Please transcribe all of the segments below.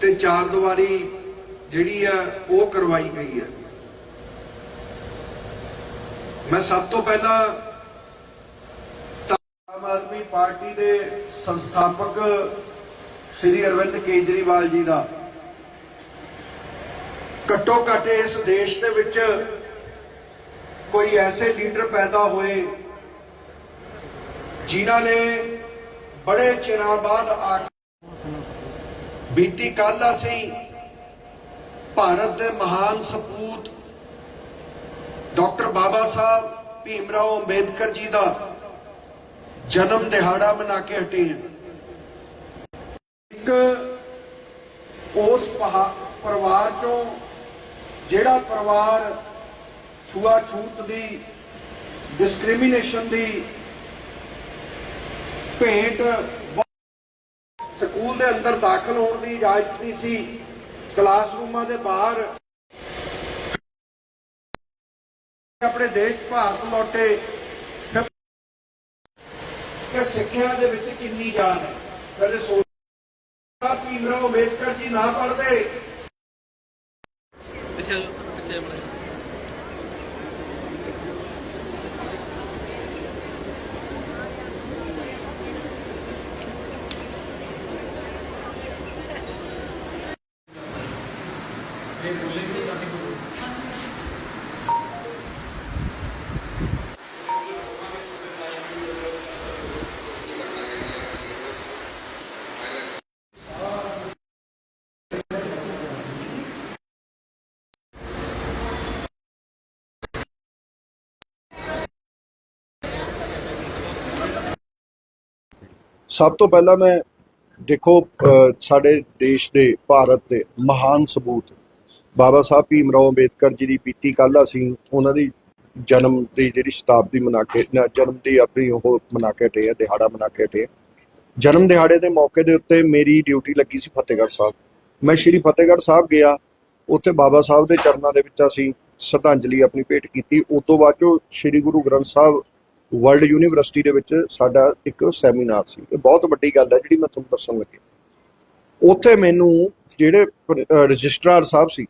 ਤੇ ਚਾਰ ਦੀਵਾਰੀ ਜਿਹੜੀ ਆ, ਉਹ ਕਰਵਾਈ ਗਈ ਹੈ ਮੈਂ ਸਭ ਤੋਂ ਪਹਿਲਾਂ ਆਮ ਆਦਮੀ ਪਾਰਟੀ ਦੇ ਸੰਸਥਾਪਕ ਸ਼੍ਰੀ ਅਰਵਿੰਦ ਕੇਜਰੀਵਾਲ ਜੀ ਦਾ। ਘੱਟੋ ਘੱਟ ਇਸ ਦੇਸ਼ ਦੇ ਵਿੱਚ ਕੋਈ ਐਸੇ ਲੀਡਰ ਪੈਦਾ ਹੋਏ ਜਿਨ੍ਹਾਂ ਨੇ ਬੜੇ ਚਿਰਾਂ ਬਾਅਦ ਆ ਬੀਤੀ ਕੱਲ ਅਸੀਂ ਭਾਰਤ ਦੇ ਮਹਾਨ ਸਪੂਤ ਡਾਕਟਰ ਬਾਬਾ ਸਾਹਿਬ ਭੀਮ ਰਾਓ ਅੰਬੇਦਕਰ ਜੀ ਦਾ ਜਨਮ ਦਿਹਾੜਾ ਮਨਾ ਕੇ ਹਟੇ ਹਾਂ। ਇੱਕ ਉਸ ਪਹਾ- ਪਰਿਵਾਰ ਚੋਂ ਜਿਹੜਾ ਪਰਿਵਾਰ ਛੂਆਛੂਤ ਦੀ ਡਿਸਕ੍ਰਿਮੀਨੇਸ਼ਨ ਦੀ ਭੇਂਟ ਸਕੂਲ ਦੇ ਅੰਦਰ ਦਾਖਲ ਹੋਣ ਦੀ ਇਜਾਜ਼ਤ ਨਹੀਂ ਸੀ। ਕਲਾਸਰੂਮਾਂ ਦੇ ਬਾਹਰ ਆਪਣੇ ਦੇਸ਼ ਭਾਰਤ ਲੌਟੇ। ਕਿ ਸਿੱਖਿਆ ਦੇ ਵਿੱਚ ਕਿੰਨੀ ਜਾਨ ਹੈ। ਕਦੇ ਸੋਚਿਆ ਭੀਮ ਰਾਓ ਅੰਬੇਦਕਰ ਜੀ ਨਾ ਪੜਦੇ ਪਿੱਛੇ ਪਿੱਛੇ ਆਪਣਾ ਸਭ ਤੋਂ ਪਹਿਲਾਂ ਮੈਂ ਦੇਖੋ ਸਾਡੇ ਦੇਸ਼ ਦੇ, ਭਾਰਤ ਦੇ ਮਹਾਨ ਸਬੂਤ। ਬਾਬਾ ਸਾਹਿਬ ਭੀਮ ਰਾਓ ਅੰਬੇਦਕਰ ਜੀ ਦੀ ਪੀਤੀ ਕੱਲ ਅਸੀਂ ਉਹਨਾਂ ਦੀ ਜਨਮ ਦੀ ਜਿਹੜੀ ਸ਼ਤਾਬਦੀ ਮਨਾ ਕੇ ਜਨਮ ਦੀ ਆਪਣੀ ਉਹ ਮਨਾ ਕੇ ਹਟੇ ਦਿਹਾੜਾ ਮਨਾ ਕੇ ਹਟੇ ਜਨਮ ਦਿਹਾੜੇ ਦੇ ਮੌਕੇ ਦੇ ਉੱਤੇ ਮੇਰੀ ਡਿਊਟੀ ਲੱਗੀ ਸੀ ਫਤਿਹਗੜ੍ਹ ਸਾਹਿਬ। ਮੈਂ ਸ਼੍ਰੀ ਫਤਿਹਗੜ੍ਹ ਸਾਹਿਬ ਗਿਆ। ਉੱਥੇ ਬਾਬਾ ਸਾਹਿਬ ਦੇ ਚਰਨਾਂ ਦੇ ਵਿੱਚ ਅਸੀਂ ਸ਼ਰਧਾਂਜਲੀ ਆਪਣੀ ਭੇਟ ਕੀਤੀ। ਉਸ ਤੋਂ ਬਾਅਦ ਚੋਂ ਸ਼੍ਰੀ ਗੁਰੂ ਗ੍ਰੰਥ ਸਾਹਿਬ ਵਰਲਡ ਯੂਨੀਵਰਸਿਟੀ ਦੇ ਵਿੱਚ ਸਾਡਾ ਇੱਕ ਸੈਮੀਨਾਰ ਸੀ। ਇਹ ਬਹੁਤ ਵੱਡੀ ਗੱਲ ਹੈ ਜਿਹੜੀ ਮੈਂ ਤੁਹਾਨੂੰ ਦੱਸਣ ਲੱਗੇ। ਉੱਥੇ ਮੈਨੂੰ ਜਿਹੜੇ ਰਜਿਸਟਰਾਰ ਸਾਹਿਬ ਸੀ,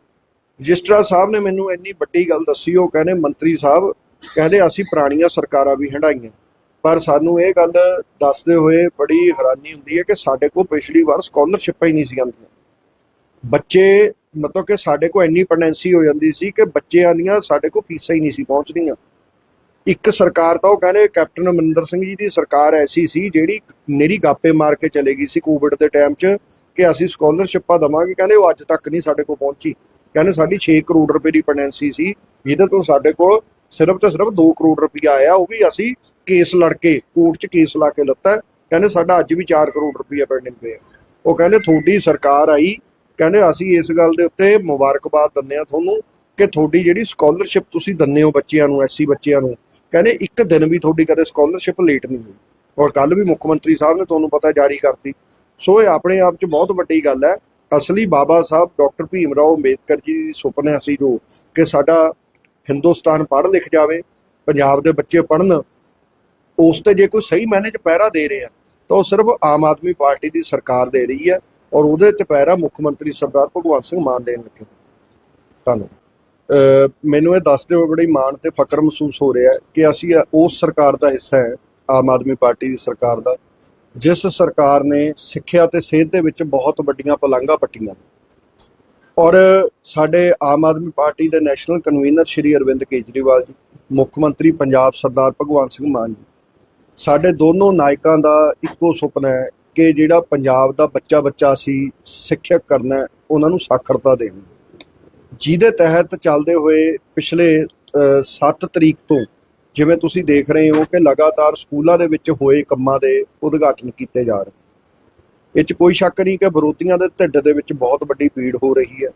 ਰਜਿਸਟਰਾਰ ਸਾਹਿਬ ਨੇ ਮੈਨੂੰ ਇੰਨੀ ਵੱਡੀ ਗੱਲ ਦੱਸੀ, ਉਹ ਕਹਿੰਦੇ, ਮੰਤਰੀ ਸਾਹਿਬ, ਕਹਿੰਦੇ ਅਸੀਂ ਪੁਰਾਣੀਆਂ ਸਰਕਾਰਾਂ ਵੀ ਹੰਡਾਈਆਂ ਪਰ ਸਾਨੂੰ ਇਹ ਗੱਲ ਦੱਸਦੇ ਹੋਏ ਬੜੀ ਹੈਰਾਨੀ ਹੁੰਦੀ ਹੈ ਕਿ ਸਾਡੇ ਕੋਲ ਪਿਛਲੀ ਵਾਰ ਸਕਾਲਰਸ਼ਿਪਾਂ ਹੀ ਨਹੀਂ ਸੀ ਆਉਂਦੀਆਂ। ਬੱਚੇ, ਮਤਲਬ ਕਿ ਸਾਡੇ ਕੋਲ ਇੰਨੀ ਪੈਂਡੈਂਸੀ ਹੋ ਜਾਂਦੀ ਸੀ ਕਿ ਬੱਚਿਆਂ ਦੀਆਂ ਸਾਡੇ ਕੋਲ ਫੀਸਾਂ ਹੀ ਨਹੀਂ ਸੀ ਪਹੁੰਚਦੀਆਂ। ਇੱਕ ਸਰਕਾਰ ਤਾਂ ਉਹ ਕਹਿੰਦੇ ਕੈਪਟਨ ਅਮਰਿੰਦਰ ਸਿੰਘ ਜੀ ਦੀ ਸਰਕਾਰ ਐਸੀ ਸੀ ਜਿਹੜੀ ਨੇਰੀ ਗਾਪੇ ਮਾਰ ਕੇ ਚਲੇ ਗਈ ਸੀ ਕੋਵਿਡ ਦੇ ਟਾਈਮ 'ਚ ਕਿ ਅਸੀਂ ਸਕਾਲਰਸ਼ਿਪਾਂ ਦਵਾਂਗੇ। ਕਹਿੰਦੇ ਉਹ ਅੱਜ ਤੱਕ ਨਹੀਂ ਸਾਡੇ ਕੋਲ ਪਹੁੰਚੀ। ਕਹਿੰਦੇ ਸਾਡੀ 6 ਕਰੋੜ ਰੁਪਏ ਦੀ ਪੈਂਡੈਂਸੀ ਸੀ। ਜਿਹਦੇ ਤੋਂ ਸਾਡੇ ਕੋਲ ਸਿਰਫ ਤੇ ਸਿਰਫ 2 ਕਰੋੜ ਰੁਪਇਆ ਆਇਆ, ਉਹ ਵੀ ਅਸੀਂ ਕੇਸ ਲੜ ਕੇ ਕੋਰਟ 'ਚ ਕੇਸ ਲਾ ਕੇ ਲੱਤਾ। ਕਹਿੰਦੇ ਸਾਡਾ ਅੱਜ ਵੀ 4 ਕਰੋੜ ਰੁਪਇਆ ਪੈਂਡਿੰਗ ਪਿਆ। ਉਹ ਕਹਿੰਦੇ ਤੁਹਾਡੀ ਸਰਕਾਰ ਆਈ। ਕਹਿੰਦੇ ਅਸੀਂ ਇਸ ਗੱਲ ਦੇ ਉੱਤੇ ਮੁਬਾਰਕਬਾਦ ਦਿੰਦੇ ਆ ਤੁਹਾਨੂੰ ਕਿ ਤੁਹਾਡੀ ਜਿਹੜੀ ਸਕਾਲਰਸ਼ਿਪ ਤੁਸੀਂ ਦਿੰਦੇ ਹੋ ਬੱਚਿਆਂ ਨੂੰ ਐਸੀ ਬੱਚਿਆਂ ਨੂੰ ਕਹਿੰਦੇ ਇੱਕ ਦਿਨ ਵੀ ਤੁਹਾਡੀ ਕਦੇ ਸਕਾਲਰਸ਼ਿਪ ਲੇਟ ਨਹੀਂ ਹੋਈ। ਔਰ ਕੱਲ ਵੀ ਮੁੱਖ ਮੰਤਰੀ ਸਾਹਿਬ ਨੇ ਤੁਹਾਨੂੰ ਪਤਾ ਜਾਰੀ ਕਰਤੀ। ਸੋ ਇਹ ਆਪਣੇ ਆਪ 'ਚ ਬਹੁਤ ਵੱਡੀ ਗੱਲ ਹੈ। ਅਸਲੀ ਬਾਬਾ ਸਾਹਿਬ ਡਾਕਟਰ ਭੀਮ ਰਾਓ ਅੰਬੇਦਕਰ ਜੀ ਦੀ ਸੁਪਨਾ ਸੀ ਜੋ ਕਿ ਸਾਡਾ ਹਿੰਦੁਸਤਾਨ ਪੜ੍ਹ ਲਿਖ ਜਾਵੇ, ਪੰਜਾਬ ਦੇ ਬੱਚੇ ਪੜ੍ਹਨ, ਉਸ ਤੇ ਜੇ ਕੋਈ ਸਹੀ ਮਾਇਨੇ 'ਚ ਪਹਿਰਾ ਦੇ ਰਿਹਾ, ਤਾਂ ਉਹ ਸਿਰਫ ਆਮ ਆਦਮੀ ਪਾਰਟੀ ਦੀ ਸਰਕਾਰ ਦੇ ਰਹੀ ਹੈ ਔਰ ਉਹਦੇ ਤੇ ਪਹਿਰਾ ਮੁੱਖ ਮੰਤਰੀ ਸਰਦਾਰ ਭਗਵੰਤ ਸਿੰਘ ਮਾਨ ਦੇਣ ਲੱਗੇ ਧੰਨਵਾਦ। ਮੈਨੂੰ ਇਹ ਦੱਸਦੇ ਹੋਏ ਬੜੀ ਮਾਣ ਤੇ ਫਕਰ ਮਹਿਸੂਸ ਹੋ ਰਿਹਾ ਕਿ ਅਸੀਂ ਉਸ ਸਰਕਾਰ ਦਾ ਹਿੱਸਾ ਹੈ, ਆਮ ਆਦਮੀ ਪਾਰਟੀ ਦੀ ਸਰਕਾਰ ਦਾ, ਜਿਸ ਸਰਕਾਰ ਨੇ ਸਿੱਖਿਆ ਤੇ ਸਿਹਤ ਦੇ ਵਿੱਚ ਬਹੁਤ ਵੱਡੀਆਂ ਪਲਾਂਘਾਂ ਪੱਟੀਆਂ ਔਰ ਸਾਡੇ ਆਮ ਆਦਮੀ ਪਾਰਟੀ ਦੇ ਨੈਸ਼ਨਲ ਕਨਵੀਨਰ ਸ਼੍ਰੀ ਅਰਵਿੰਦ ਕੇਜਰੀਵਾਲ ਜੀ, ਮੁੱਖ ਮੰਤਰੀ ਪੰਜਾਬ ਸਰਦਾਰ ਭਗਵੰਤ ਸਿੰਘ ਮਾਨ ਜੀ, ਸਾਡੇ ਦੋਨੋਂ ਨਾਇਕਾਂ ਦਾ ਇੱਕੋ ਸੁਪਨਾ ਹੈ ਕਿ ਜਿਹੜਾ ਪੰਜਾਬ ਦਾ ਬੱਚਾ ਬੱਚਾ ਸੀ, ਸਿੱਖਿਅਕ ਕਰਨਾ ਉਹਨਾਂ ਨੂੰ ਸਾਖਰਤਾ ਦੇਣੀ ਜਿਹਦੇ ਤਹਿਤ ਚੱਲਦੇ ਹੋਏ ਪਿਛਲੇ 7 ਤਰੀਕ ਤੋਂ ਜਿਵੇਂ ਤੁਸੀਂ ਦੇਖ ਰਹੇ ਹੋ ਕਿ ਲਗਾਤਾਰ ਸਕੂਲਾਂ ਦੇ ਵਿੱਚ ਹੋਏ ਕੰਮਾਂ ਦੇ ਉਦਘਾਟਨ ਕੀਤੇ ਜਾ ਰਹੇ ਇਹ 'ਚ ਕੋਈ ਸ਼ੱਕ ਨਹੀਂ ਕਿ ਵਿਰੋਧੀਆਂ ਦੇ ਢਿੱਡ ਦੇ ਵਿੱਚ ਬਹੁਤ ਵੱਡੀ ਪੀੜ ਹੋ ਰਹੀ ਹੈ।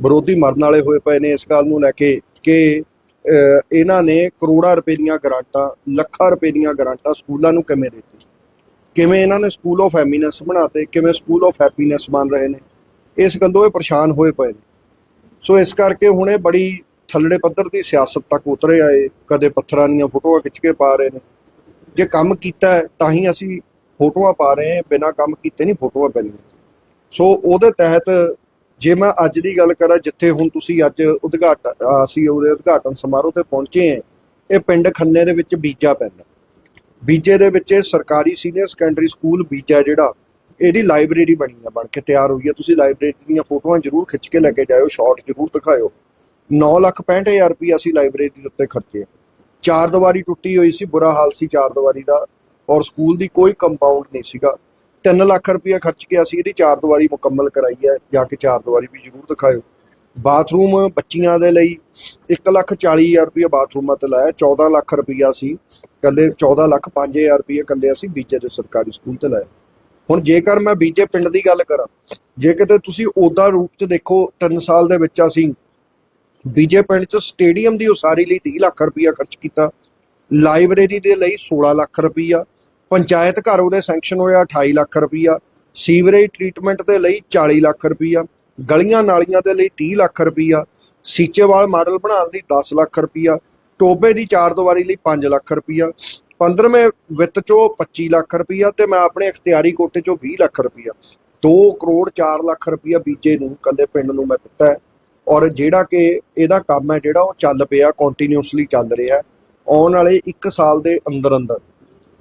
ਵਿਰੋਧੀ ਮਰਨ ਵਾਲੇ ਹੋਏ ਪਏ ਨੇ ਇਸ ਗੱਲ ਨੂੰ ਲੈ ਕੇ ਕਿ ਇਹਨਾਂ ਨੇ ਕਰੋੜਾਂ ਰੁਪਏ ਦੀਆਂ ਗ੍ਰਾਂਟਾਂ, ਲੱਖਾਂ ਰੁਪਏ ਦੀਆਂ ਗ੍ਰਾਂਟਾਂ ਸਕੂਲਾਂ ਨੂੰ ਕਿਵੇਂ ਦਿੱਤੀ ਕਿਵੇਂ ਇਹਨਾਂ ਨੇ ਸਕੂਲ ਆਫ ਐਮੀਨੈਂਸ ਬਣਾਤੇ? ਕਿਵੇਂ ਸਕੂਲ ਆਫ ਹੈਪੀਨੈਸ ਬਣ ਰਹੇ ਨੇ? ਇਸ ਗੱਲੋਂ ਇਹ ਪਰੇਸ਼ਾਨ ਹੋਏ ਪਏ ਨੇ। ਸੋ ਇਸ ਕਰਕੇ ਹੁਣ ਇਹ ਬੜੀ ਥੱਲੜੇ ਪੱਧਰ ਦੀ ਸਿਆਸਤ ਤੱਕ ਉਤਰੇ ਆਏ, ਕਦੇ ਪੱਥਰਾਂ ਦੀਆਂ ਫੋਟੋਆਂ ਖਿੱਚ ਕੇ ਪਾ ਰਹੇ ਨੇ। ਜੇ ਕੰਮ ਕੀਤਾ ਤਾਂ ਹੀ ਅਸੀਂ ਫੋਟੋਆਂ ਪਾ ਰਹੇ ਹਾਂ, ਬਿਨਾਂ ਕੰਮ ਕੀਤੇ ਨਹੀਂ ਫੋਟੋਆਂ ਪੈਂਦੀਆਂ। ਸੋ ਉਹਦੇ ਤਹਿਤ ਜੇ ਮੈਂ ਅੱਜ ਦੀ ਗੱਲ ਕਰਾਂ, ਜਿੱਥੇ ਹੁਣ ਤੁਸੀਂ ਅੱਜ ਉਦਘਾਟਨ ਅਸੀਂ ਉਹਦੇ ਉਦਘਾਟਨ ਸਮਾਰੋਹ ਤੇ ਪਹੁੰਚੇ ਹਾਂ, ਇਹ ਪਿੰਡ ਖੰਨੇ ਦੇ ਵਿੱਚ ਬੀਜਾ ਪੈਂਦਾ। ਬੀਜੇ ਦੇ ਵਿੱਚ ਇਹ ਸਰਕਾਰੀ ਸੀਨੀਅਰ ਸੈਕੰਡਰੀ ਸਕੂਲ ਬੀਜਾ ਜਿਹੜਾ ਇਹਦੀ ਲਾਇਬ੍ਰੇਰੀ ਬਣੀ ਆ, ਬਣ ਕੇ ਤਿਆਰ ਹੋਈ ਆ। ਤੁਸੀਂ ਲਾਇਬ੍ਰੇਰੀ ਦੀਆਂ ਫੋਟੋਆਂ ਜ਼ਰੂਰ ਖਿੱਚ ਕੇ ਲੈ ਕੇ ਜਾਇਓ, ਸ਼ਾਰਟ ਜ਼ਰੂਰ ਦਿਖਾਇਓ। 9 ਲੱਖ 65000 ਰੁਪਏ ਅਸੀਂ ਲਾਇਬ੍ਰੇਰੀ ਦੇ ਉੱਤੇ ਖਰਚੇ ਚਾਰ ਦੀਵਾਰੀ ਟੁੱਟੀ ਹੋਈ ਸੀ, ਬੁਰਾ ਹਾਲ ਸੀ ਚਾਰ ਦੀਵਾਰੀ ਦਾ, ਔਰ ਸਕੂਲ ਦੀ ਕੋਈ ਕੰਪਾਊਂਡ ਨਹੀਂ ਸੀਗਾ। 3 ਲੱਖ ਰੁਪਏ ਖਰਚ ਕੇ ਅਸੀਂ ਇਹਦੀ ਚਾਰ ਦੀਵਾਰੀ ਮੁਕੰਮਲ ਕਰਾਈ ਹੈ ਜਾ ਕੇ ਚਾਰ ਦੀਵਾਰੀ ਵੀ ਜ਼ਰੂਰ ਦਿਖਾਇਓ। ਬਾਥਰੂਮ ਬੱਚੀਆਂ ਦੇ ਲਈ 1 ਲੱਖ 40000 ਰੁਪਏ ਬਾਥਰੂਮਾਂ ਤੇ ਲਾਇਆ 14 ਲੱਖ ਰੁਪਇਆ ਸੀ ਕੱਲੇ 14 ਲੱਖ 5000 ਰੁਪਏ ਕੱਲੇ ਅਸੀਂ ਬੀਜੇ ਦੇ ਸਰਕਾਰੀ ਸਕੂਲ ਤੇ ਲਾਇਆ। ਹੁਣ ਜੇਕਰ ਮੈਂ ਬੀਜੇ ਪਿੰਡ ਦੀ ਗੱਲ ਕਰਾਂ, ਜੇ ਕਿਤੇ ਤੁਸੀਂ ਉਹਦਾ ਰੂਪ ਚ ਦੇਖੋ 3 ਸਾਲ ਦੇ ਵਿੱਚ ਅਸੀਂ ਬੀਜੇ ਪਿੰਡ ਚ ਸਟੇਡੀਅਮ ਦੀ ਉਸਾਰੀ ਲਈ 30 ਲੱਖ ਰੁਪਇਆ ਖਰਚ ਕੀਤਾ। ਲਾਇਬ੍ਰੇਰੀ ਦੇ ਲਈ 16 ਲੱਖ ਰੁਪਇਆ ਪੰਚਾਇਤ ਘਰ ਉਹਦੇ ਸੈਂਕਸ਼ਨ ਹੋਇਆ 28 ਲੱਖ ਰੁਪਇਆ ਸੀਵਰੇਜ ਟ੍ਰੀਟਮੈਂਟ ਦੇ ਲਈ 40 ਲੱਖ ਰੁਪਇਆ ਗਲੀਆਂ ਨਾਲੀਆਂ ਦੇ ਲਈ 30 ਲੱਖ ਰੁਪਇਆ ਸੀਚੇਵਾਲ ਮਾਡਲ ਬਣਾਉਣ ਲਈ 10 ਲੱਖ ਰੁਪਇਆ ਟੋਬੇ ਦੀ ਚਾਰ ਦੀਵਾਰੀ ਲਈ 5 ਲੱਖ ਰੁਪਇਆ 15ਵੇਂ ਵਿੱਤ ਚੋਂ 25 ਲੱਖ ਰੁਪਈਆ ਤੇ ਮੈਂ ਆਪਣੇ ਇਖਤਿਆਰੀ ਕੋਟੇ ਚੋਂ 20 ਲੱਖ ਰੁਪਈਆ। 2 ਕਰੋੜ 4 ਲੱਖ ਰੁਪਈਆ ਬੀਜੇ ਨੂੰ ਕੱਲੇ ਪਿੰਡ ਨੂੰ ਮੈਂ ਦਿੱਤਾ ਹੈ। ਔਰ ਜਿਹੜਾ ਕਿ ਇਹਦਾ ਕੰਮ ਹੈ ਜਿਹੜਾ ਉਹ ਚੱਲ ਪਿਆ ਕੰਟੀਨਿਊਸਲੀ ਚੱਲ ਰਿਹਾ ਹੈ। ਆਉਣ ਵਾਲੇ 1 ਸਾਲ ਦੇ ਅੰਦਰ ਅੰਦਰ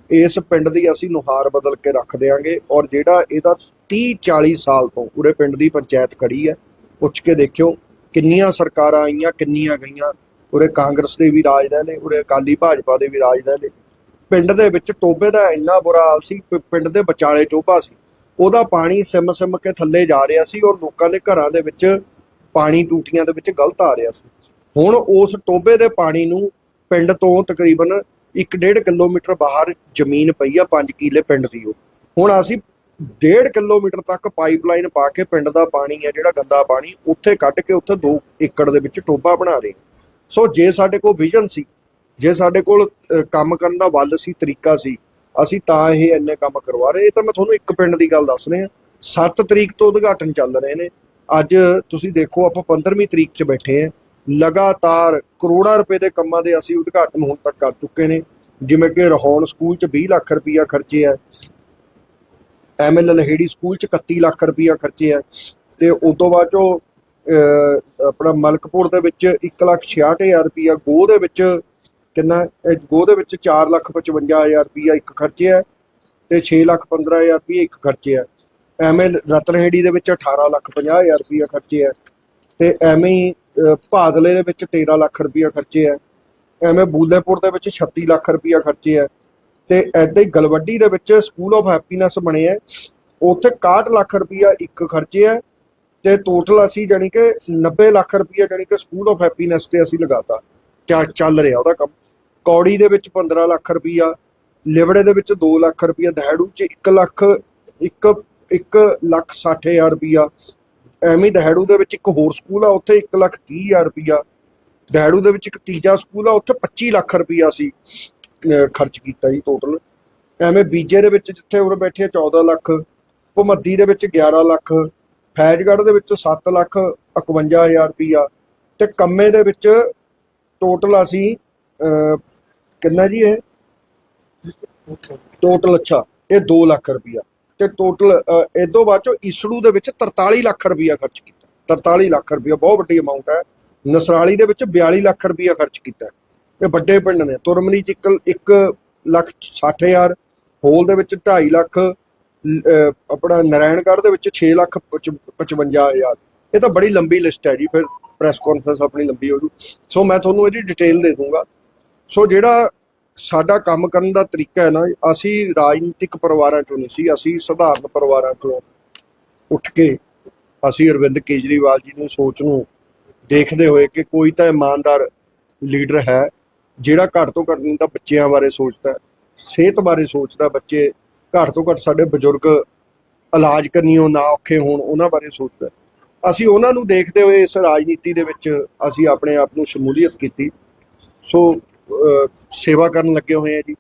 ਇਸ ਪਿੰਡ ਦੀ ਅਸੀਂ ਨੁਹਾਰ ਬਦਲ ਕੇ ਰੱਖ ਦੇਾਂਗੇ ਔਰ ਜਿਹੜਾ ਇਹਦਾ 30 40 ਸਾਲ ਤੋਂ ਉਰੇ ਪਿੰਡ ਦੀ ਪੰਚਾਇਤ ਖੜੀ ਹੈ, ਪੁੱਛ ਕੇ ਦੇਖਿਓ ਕਿੰਨੀਆਂ ਸਰਕਾਰਾਂ ਆਈਆਂ, ਕਿੰਨੀਆਂ ਗਈਆਂ। ਉਰੇ ਕਾਂਗਰਸ ਦੇ ਵੀ ਰਾਜ ਰਹੇ ਨੇ, ਉਰੇ ਅਕਾਲੀ ਭਾਜਪਾ ਦੇ ਵੀ ਰਾਜ ਰਹੇ ਨੇ। ਪਿੰਡ ਦੇ ਵਿੱਚ ਟੋਬੇ ਦਾ ਇੰਨਾ ਬੁਰਾ ਹਾਲ ਸੀ ਪਿੰਡ ਦੇ ਵਿਚਾਲੇ ਟੋਬਾ ਸੀ। ਉਹਦਾ ਪਾਣੀ ਸਿਮ ਸਿਮ ਕੇ ਥੱਲੇ ਜਾ ਰਿਹਾ ਸੀ ਔਰ ਲੋਕਾਂ ਦੇ ਘਰਾਂ ਦੇ ਵਿੱਚ ਪਾਣੀ ਟੂਟੀਆਂ ਦੇ ਵਿੱਚ ਗਲਤ ਆ ਰਿਹਾ ਸੀ। ਹੁਣ ਉਸ ਟੋਬੇ ਦੇ ਪਾਣੀ ਨੂੰ ਪਿੰਡ ਤੋਂ ਤਕਰੀਬਨ 1.5 ਕਿਲੋਮੀਟਰ ਬਾਹਰ ਜ਼ਮੀਨ ਪਈ ਆ 5 ਕਿਲੇ ਪਿੰਡ ਦੀ ਉਹ। ਹੁਣ ਅਸੀਂ 1.5 ਕਿਲੋਮੀਟਰ ਤੱਕ ਪਾਈਪਲਾਈਨ ਪਾ ਕੇ ਪਿੰਡ ਦਾ ਪਾਣੀ ਹੈ ਜਿਹੜਾ ਗੰਦਾ ਪਾਣੀ, ਉੱਥੇ ਕੱਢ ਕੇ ਉੱਥੇ 2 ਏਕੜ ਦੇ ਵਿੱਚ ਟੋਬਾ ਬਣਾ ਰਹੇ। ਸੋ ਜੇ ਸਾਡੇ ਕੋਲ ਵਿਜ਼ਨ ਸੀ ਜੇ ਸਾਡੇ ਕੋਲ ਕੰਮ ਕਰਨ ਦਾ ਵੱਲ ਸੀ ਤਰੀਕਾ ਸੀ ਅਸੀਂ ਤਾਂ ਇਹ ਇੰਨੇ ਕੰਮ ਕਰਵਾ ਰਹੇ। ਇਹ ਤਾਂ ਮੈਂ ਤੁਹਾਨੂੰ ਇੱਕ ਪਿੰਡ ਦੀ ਗੱਲ ਦੱਸ ਰਿਹਾ। 7 ਤਰੀਕ ਤੋਂ ਉਦਘਾਟਨ ਚੱਲ ਰਹੇ ਨੇ। ਅੱਜ ਤੁਸੀਂ ਦੇਖੋ ਆਪਾਂ 15ਵੀਂ ਤਰੀਕ 'ਚ ਬੈਠੇ ਆ ਲਗਾਤਾਰ ਕਰੋੜਾਂ ਰੁਪਏ ਦੇ ਕੰਮਾਂ ਦੇ ਅਸੀਂ ਉਦਘਾਟਨ ਹੁਣ ਤੱਕ ਕਰ ਚੁੱਕੇ ਨੇ। ਜਿਵੇਂ ਕਿ ਰਹੌਣ ਸਕੂਲ 'ਚ 20 ਲੱਖ ਰੁਪਈਆ ਖਰਚੇ ਆ। ਐਮਐਲ ਲਹੇੜੀ ਸਕੂਲ 'ਚ 31 ਲੱਖ ਰੁਪਈਆ ਖਰਚੇ ਆ। ਤੇ ਉਸ ਤੋਂ ਬਾਅਦ ਚੋਂ ਅਹ, ਆਪਣਾ ਮਲਕਪੁਰ ਦੇ ਵਿੱਚ 1 ਲੱਖ 66000 ਰੁਪਈਆ ਗੋ ਦੇ ਵਿੱਚ ਕਿੰਨਾ ਇਹ ਗੋਹ ਦੇ ਵਿੱਚ 4 ਲੱਖ 55000 ਰੁਪਈਆ ਇੱਕ ਖਰਚੇ ਹੈ ਤੇ 6 ਲੱਖ 15000 ਰੁਪਈਆ ਇੱਕ ਖਰਚੇ ਹੈ ਐਵੇਂ ਰਤਨਹੇੜੀ ਦੇ ਵਿੱਚ 18 ਲੱਖ 50000 ਰੁਪਈਆ ਖਰਚੇ ਹੈ ਤੇ ਐਵੇਂ ਹੀ ਭਾਦਲੇ ਦੇ ਵਿੱਚ 13 ਲੱਖ ਰੁਪਈਆ ਖਰਚੇ ਹੈ ਐਵੇਂ ਬੂਲੇਪੁਰ ਦੇ ਵਿੱਚ 36 ਲੱਖ ਰੁਪਈਆ ਖਰਚੇ ਹੈ ਤੇ ਐਦਾਂ ਹੀ ਗਲਵੱਡੀ ਦੇ ਵਿੱਚ ਸਕੂਲ ਆਫ ਹੈਪੀਨੈਸ ਬਣੇ ਹੈ ਉੱਥੇ 61 ਲੱਖ ਰੁਪਈਆ ਇੱਕ ਖਰਚੇ ਹੈ ਤੇ ਟੋਟਲ ਅਸੀਂ ਜਾਨੀ ਕਿ 90 ਲੱਖ ਰੁਪਈਆ ਜਾਨੀ ਕਿ ਸਕੂਲ ਆਫ ਹੈਪੀਨੈਸ ਤੇ ਅਸੀਂ ਲਗਾਤਾ। ਕਿਆ ਚੱਲ ਰਿਹਾ ਉਹਦਾ ਕੰਮ? ਕੌੜੀ ਦੇ ਵਿੱਚ 15 ਲੱਖ ਰੁਪਈਆ, ਲਿਵੜੇ ਦੇ ਵਿੱਚ 2 ਲੱਖ ਰੁਪਈਆ, ਦਹਿੜੂ ਚ 1 ਲੱਖ 1 1 ਲੱਖ 60000 ਰੁਪਈਆ। ਐਵੇਂ ਹੀ ਦਹਿੜੂ ਦੇ ਵਿੱਚ ਇੱਕ ਹੋਰ ਸਕੂਲ ਆ, ਉੱਥੇ 1 ਲੱਖ 30000 ਰੁਪਈਆ। ਦਹਿੜੂ ਦੇ ਵਿੱਚ ਇੱਕ ਤੀਜਾ ਸਕੂਲ ਆ, ਉੱਥੇ 25 ਲੱਖ ਰੁਪਈਆ ਸੀ ਖਰਚ ਕੀਤਾ ਜੀ ਟੋਟਲ ਐਵੇਂ ਬੀਜੇ ਦੇ ਵਿੱਚ ਜਿੱਥੇ ਉਰੇ ਬੈਠੇ ਆ 14 ਲੱਖ, ਭੁਮੱਦੀ ਦੇ ਵਿੱਚ 11 ਲੱਖ, ਫੈਜ਼ਗੜ੍ਹ ਦੇ ਵਿੱਚ 7 ਲੱਖ 51000 ਰੁਪਈਆ। ਤੇ ਕੰਮੇ ਦੇ ਵਿੱਚ ਟੋਟਲ ਅਸੀਂ ਕਿੰਨਾ ਜੀ ਇਹ? ਟੋਟਲ ਅੱਛਾ। ਇਹ 2 ਲੱਖ ਰੁਪਈਆ। ਤੇ ਟੋਟਲ ਇਹ ਤੋਂ ਬਾਅਦ ਚੋਂ ਇਸੜੂ ਦੇ ਵਿੱਚ 43 ਲੱਖ ਰੁਪਈਆ ਖਰਚ ਕੀਤਾ। 43 ਲੱਖ ਰੁਪਈਆ, ਬਹੁਤ ਵੱਡੀ ਅਮਾਉਂਟ ਹੈ। ਨਸਰਾਲੀ ਦੇ ਵਿੱਚ 42 ਲੱਖ ਰੁਪਈਆ ਖਰਚ ਕੀਤਾ ਇਹ ਵੱਡੇ ਪਿੰਡ ਨੇ। ਤੁਰਮਨੀ ਚ 1 ਲੱਖ 60000 ਹੋਲ ਦੇ ਵਿੱਚ 2.5 ਲੱਖ ਆਪਣਾ ਨਾਰਾਇਣਗੜ੍ਹ ਦੇ ਵਿੱਚ 6 ਲੱਖ 55000 ਇਹ ਤਾਂ ਬੜੀ ਲੰਬੀ ਲਿਸਟ ਹੈ ਜੀ। ਫਿਰ ਪ੍ਰੈਸ ਕਾਨਫਰੰਸ ਆਪਣੀ ਲੰਬੀ ਹੋ ਜੂ। ਸੋ ਮੈਂ ਤੁਹਾਨੂੰ ਇਹਦੀ ਡਿਟੇਲ ਦੇ ਦੂੰਗਾ। ਸੋ ਜਿਹੜਾ ਸਾਡਾ ਕੰਮ ਕਰਨ ਦਾ ਤਰੀਕਾ ਹੈ ਨਾ, ਅਸੀਂ ਰਾਜਨੀਤਿਕ ਪਰਿਵਾਰਾਂ ਚੋਂ ਨਹੀਂ ਸੀ, ਅਸੀਂ ਸਧਾਰਨ ਪਰਿਵਾਰਾਂ ਚੋਂ ਉੱਠ ਕੇ ਅਸੀਂ ਅਰਵਿੰਦ ਕੇਜਰੀਵਾਲ ਜੀ ਨੂੰ ਸੋਚ ਨੂੰ ਦੇਖਦੇ ਹੋਏ ਕਿ ਕੋਈ ਤਾਂ ਇਮਾਨਦਾਰ ਲੀਡਰ ਹੈ, ਜਿਹੜਾ ਘੱਟ ਤੋਂ ਘੱਟ ਨਹੀਂ ਤਾਂ ਬੱਚਿਆਂ ਬਾਰੇ ਸੋਚਦਾ ਸਿਹਤ ਬਾਰੇ ਸੋਚਦਾ ਬੱਚੇ ਘੱਟ ਤੋਂ ਘੱਟ ਸਾਡੇ ਬਜ਼ੁਰਗ ਇਲਾਜ ਕਰਨੀਓ ਨਾ ਔਖੇ ਹੋਣ, ਉਹਨਾਂ ਬਾਰੇ ਸੋਚਦਾ ਅਸੀਂ ਉਹਨਾਂ ਨੂੰ ਦੇਖਦੇ ਹੋਏ ਇਸ ਰਾਜਨੀਤੀ ਦੇ ਵਿੱਚ ਅਸੀਂ ਆਪਣੇ ਆਪ ਨੂੰ ਸ਼ਮੂਲੀਅਤ ਕੀਤੀ। ਸੋ ਸੇਵਾ ਕਰਨ ਲੱਗੇ ਹੋਏ ਆ ਜੀ।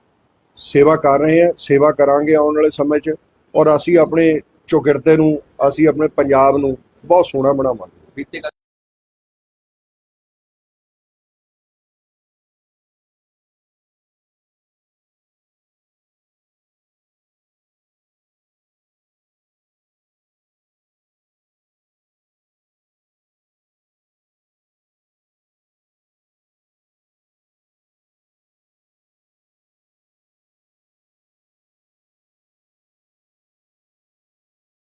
ਸੇਵਾ ਕਰ ਰਹੇ ਆ, ਸੇਵਾ ਕਰਾਂਗੇ ਆਉਣ ਵਾਲੇ ਸਮੇਂ 'ਚ। ਔਰ ਅਸੀਂ ਆਪਣੇ ਚੌਗਿਰਦੇ ਨੂੰ, ਅਸੀਂ ਆਪਣੇ ਪੰਜਾਬ ਨੂੰ ਬਹੁਤ ਸੋਹਣਾ ਬਣਾਵਾਂਗੇ।